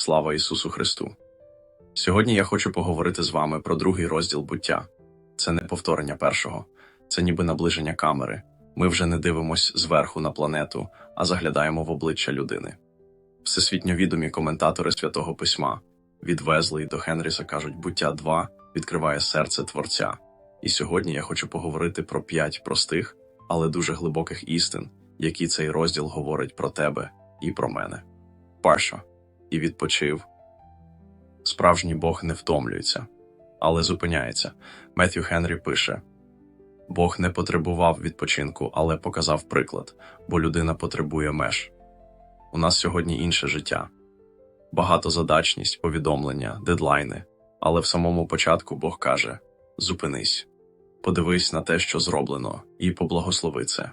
Слава Ісусу Христу! Сьогодні я хочу поговорити з вами про другий розділ буття. Це не повторення першого, це ніби наближення камери. Ми вже не дивимось зверху на планету, а заглядаємо в обличчя людини. Всесвітньо відомі коментатори святого письма від Везлі до Хенріса кажуть, буття 2 відкриває серце Творця. І сьогодні я хочу поговорити про п'ять простих, але дуже глибоких істин, які цей розділ говорить про тебе і про мене. Перша і відпочив. Справжній Бог не втомлюється, але зупиняється. Меттю Хенрі пише: Бог не потребував відпочинку, але показав приклад, бо людина потребує меж. У нас сьогодні інше життя, багатозадачність, повідомлення, дедлайни. Але в самому початку Бог каже: Зупинись, подивись на те, що зроблено, і поблагослови це.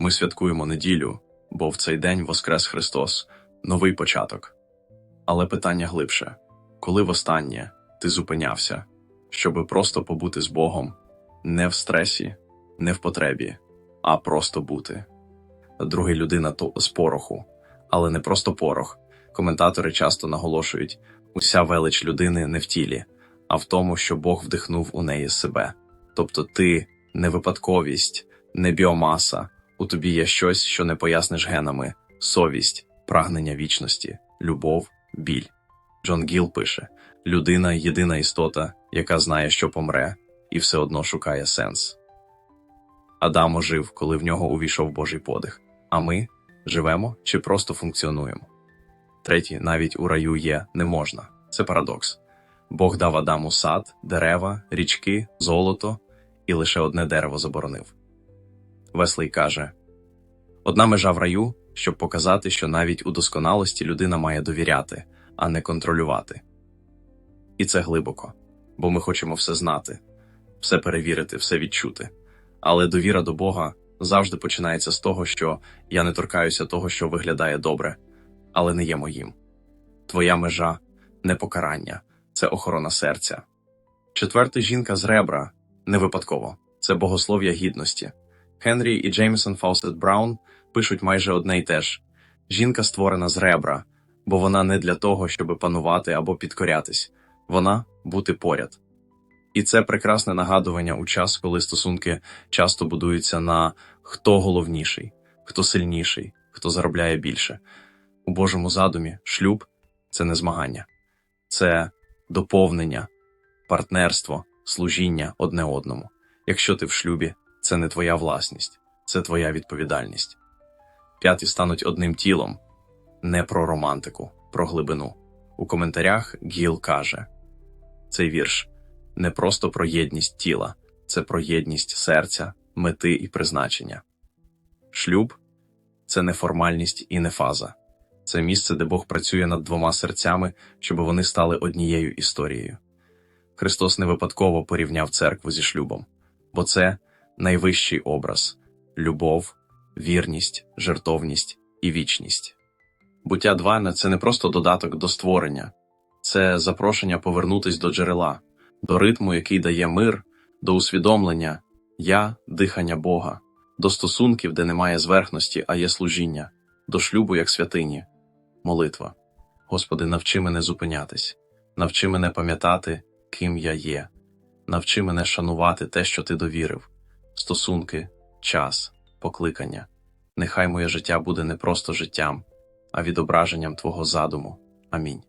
Ми святкуємо неділю, бо в цей день Воскрес Христос, новий початок. Але питання глибше коли востаннє ти зупинявся, щоби просто побути з Богом не в стресі, не в потребі, а просто бути. Другий людина то з пороху, але не просто порох. Коментатори часто наголошують, уся велич людини не в тілі, а в тому, що Бог вдихнув у неї себе. Тобто ти не випадковість, не біомаса, у тобі є щось, що не поясниш генами, совість, прагнення вічності, любов, біль. Джон Гіл пише: людина єдина істота, яка знає, що помре, і все одно шукає сенс. Адам ожив, коли в нього увійшов Божий подих, а ми живемо чи просто функціонуємо. Третій, навіть у раю є не можна. Це парадокс. Бог дав Адаму сад, дерева, річки, золото, і лише одне дерево заборонив. Веслей каже: одна межа в раю, щоб показати, що навіть у досконалості людина має довіряти, а не контролювати. І це глибоко, бо ми хочемо все знати, все перевірити, все відчути. Але довіра до Бога завжди починається з того, що я не торкаюся того, що виглядає добре, але не є моїм. Твоя межа не покарання, це охорона серця. Четверта жінка з ребра не випадково, це богослов'я гідності. Хенрі і Джеймсон Фаустед Браун пишуть майже одне й те ж: жінка створена з ребра, бо вона не для того, щоб панувати або підкорятись, вона бути поряд. І це прекрасне нагадування у час, коли стосунки часто будуються на хто головніший, хто сильніший, хто заробляє більше. У Божому задумі шлюб це не змагання, це доповнення, партнерство, служіння одне одному. Якщо ти в шлюбі, це не твоя власність, це твоя відповідальність. П'яті стануть одним тілом, не про романтику, про глибину. У коментарях Гіл каже: цей вірш не просто про єдність тіла, це про єдність серця, мети і призначення. Шлюб це не формальність і не фаза, це місце, де Бог працює над двома серцями, щоб вони стали однією історією. Христос не випадково порівняв церкву зі шлюбом, бо це найвищий образ любов, вірність, жертовність і вічність. Буття 2 – це не просто додаток до створення, це запрошення повернутись до джерела, до ритму, який дає мир, до усвідомлення я дихання Бога, до стосунків, де немає зверхності, а є служіння, до шлюбу як святині, молитва. Господи, навчи мене зупинятись, навчи мене пам'ятати, ким я є, навчи мене шанувати те, що ти довірив, стосунки, час, покликання. Нехай моє життя буде не просто життям, а відображенням Твого задуму. Амінь.